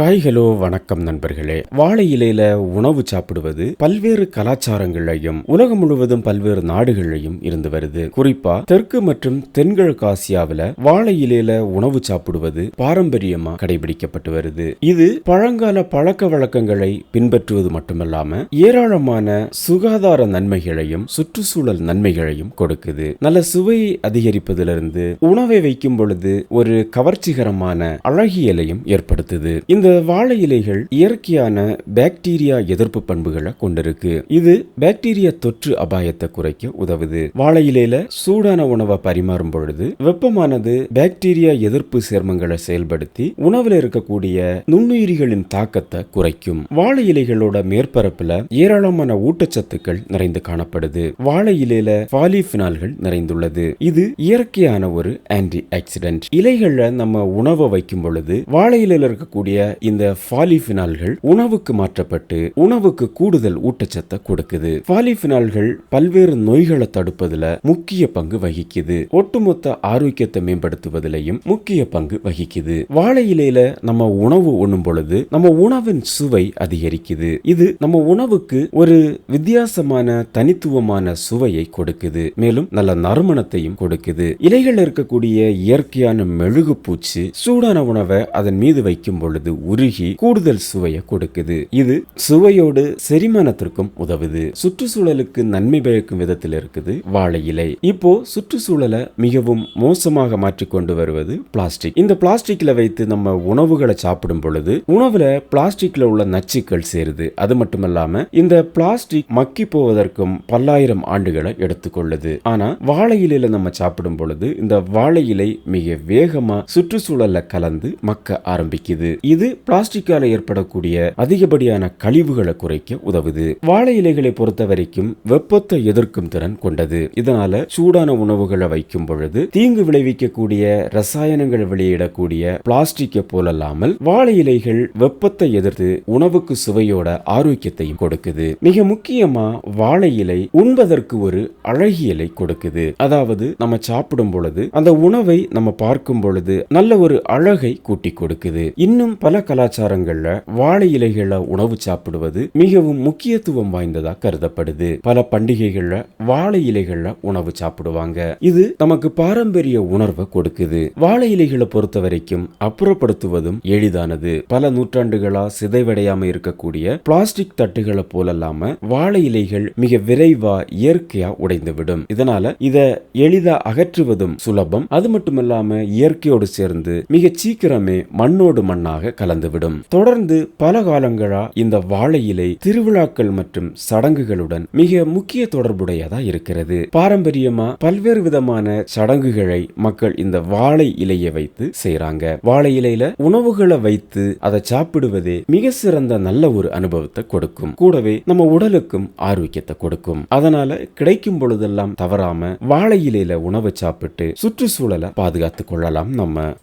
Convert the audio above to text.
Hi hello வணக்கம் நண்பர்களே. வாழை இலையில உணவு சாப்பிடுவது பல்வேறு கலாச்சாரங்களையும் உலகம் முழுவதும் பல்வேறு நாடுகளையும் இருந்து வருது. குறிப்பா தெற்கு மற்றும் தென்கிழக்கு ஆசியாவில வாழை இலையில உணவு சாப்பிடுவது பாரம்பரியமா கடைபிடிக்கப்பட்டு வருது. இது பழங்கால பழக்க வழக்கங்களை பின்பற்றுவது மட்டுமல்லாம ஏராளமான சுகாதார நன்மைகளையும் சுற்றுச்சூழல் நன்மைகளையும் கொடுக்குது. நல்ல சுவையை அதிகரிப்பதிலிருந்து உணவை வைக்கும் பொழுது ஒரு கவர்ச்சிகரமான அழகியலையும் ஏற்படுத்துது. இந்த வாழை இலைகள் இயற்கையான பாக்டீரியா எதிர்ப்பு பண்புகளை கொண்டிருக்கு. இது பாக்டீரியா தொற்று அபாயத்தை குறைக்க உதவுது. வாழை இலையில சூடான உணவை பரிமாறும் பொழுது வெப்பமானது பாக்டீரியா எதிர்ப்பு சேர்மங்களை செயல்படுத்தி உணவுல இருக்கக்கூடிய நுண்ணுயிரிகளின் தாக்கத்தை குறைக்கும். வாழை இலைகளோட மேற்பரப்புல ஏராளமான ஊட்டச்சத்துக்கள் நிறைந்து காணப்படுது. வாழை இலையில பாலிஃபினால்கள் நிறைந்துள்ளது. இது இயற்கையான ஒரு ஆன்டி ஆக்சிடென்ட். இலைகள்ல நம்ம உணவை வைக்கும் பொழுது வாழை இலையில இருக்கக்கூடிய இந்த பாலிஃபினால்கள் உணவுக்கு மாற்றப்பட்டு உணவுக்கு கூடுதல் ஊட்டச்சத்தை கொடுக்குது. பாலிஃபினால்கள் பல்வேறு நோய்களை தடுப்பதுல முக்கிய பங்கு வகிக்குது. ஒட்டுமொத்த ஆரோக்கியத்தை மேம்படுத்துவதிலையும் முக்கிய பங்கு வகிக்குது. வாழை இலையில நம்ம உணவு உண்ணும் பொழுது நம்ம உணவின் சுவை அதிகரிக்குது. இது நம்ம உணவுக்கு ஒரு வித்தியாசமான தனித்துவமான சுவையை கொடுக்குது. மேலும் நல்ல நறுமணத்தையும் கொடுக்குது. இலைகள் இருக்கக்கூடிய இயற்கையான மெழுகு பூச்சி சூடான உணவை அதன் மீது வைக்கும் பொழுது உருகி கூடுதல் சுவையை கொடுக்குது. இது சுவையோடு செரிமானத்திற்கும் உதவுது. சுற்றுச்சூழலுக்கு நன்மை பயக்கும் விதத்தில் இருக்குது வாழை இலை. இப்போ சுற்றுச்சூழலை மிகவும் மோசமாக மாற்றி கொண்டு வருவது பிளாஸ்டிக். இந்த பிளாஸ்டிக்ல வைத்து நம்ம உணவுகளை சாப்பிடும் பொழுது உணவுல பிளாஸ்டிக்ல உள்ள நச்சுக்கள் சேருது. அது மட்டுமல்லாம இந்த பிளாஸ்டிக் மக்கி போவதற்கும் பல்லாயிரம் ஆண்டுகளை எடுத்துக்கொள்ளுது ஆனா வாழை இலையில நம்ம சாப்பிடும் பொழுது இந்த வாழை இலை மிக வேகமா சுற்றுச்சூழல்ல கலந்து மக்க ஆரம்பிக்குது. இது பிளாஸ்டிக்கால ஏற்படக்கூடிய அதிகப்படியான கழிவுகளை குறைக்க உதவுது. வாழை இலைகளை பொறுத்த வரைக்கும் வெப்பத்தை எதிர்க்கும் திறன் கொண்டது. இதனால சூடான உணவுகளை வைக்கும் பொழுது தீங்கு விளைவிக்கக்கூடிய ரசாயனங்கள் வெளியிடக்கூடிய பிளாஸ்டிக்கை போலல்லாமல் வாழை இலைகள் வெப்பத்தை எதிர்த்து உணவுக்கு சுவையோட ஆரோக்கியத்தையும் கொடுக்குது. மிக முக்கியமா வாழை இலை உண்பதற்கு ஒரு அழகியலை கொடுக்குது. அதாவது நம்ம சாப்பிடும் பொழுது அந்த உணவை நம்ம பார்க்கும் பொழுது நல்ல ஒரு அழகை கூட்டி கொடுக்குது. இன்னும் பல கலாச்சாரங்கள்ல வாழை இலைகள உணவு சாப்பிடுவது மிகவும் முக்கியத்துவம் வாய்ந்ததா கருதப்படுது. பல பண்டிகைகள்ல வாழை இலைகள்ல உணவு சாப்பிடுவாங்க. இது நமக்கு பாரம்பரிய உணர்வை கொடுக்குது. வாழை இலைகளை பொறுத்த வரைக்கும் அப்புறப்படுத்துவதும் எளிதானது. பல நூற்றாண்டுகளா சிதைவடையாம இருக்கக்கூடிய பிளாஸ்டிக் தட்டுகளை போலல்லாம வாழை இலைகள் மிக விரைவா இயற்கையா உடைந்துவிடும். இதனால இத எளிதா அகற்றுவதும் சுலபம். அது மட்டுமில்லாம இயற்கையோடு சேர்ந்து மிக சீக்கிரமே மண்ணோடு மண்ணாக கல கலந்துவிடும். தொடர்ந்து பல காலங்களா இந்த வாழை இலை திருவிழாக்கள் மற்றும் சடங்குகளுடன் மிக முக்கிய தொடர்புடையதா இருக்கிறது. பாரம்பரியமா பல்வேறு விதமான சடங்குகளை மக்கள் இந்த வாழை இலையை வைத்து செய்யறாங்க வாழை இலையில உணவுகளை வைத்து அதை சாப்பிடுவதே மிக சிறந்த நல்ல ஒரு அனுபவத்தை கொடுக்கும். கூடவே நம்ம உடலுக்கும் ஆரோக்கியத்தை கொடுக்கும். அதனால கிடைக்கும் பொழுதெல்லாம் தவறாம வாழை இலையில உணவை சாப்பிட்டு சுற்றுச்சூழலை பாதுகாத்துக் கொள்ளலாம் நம்ம.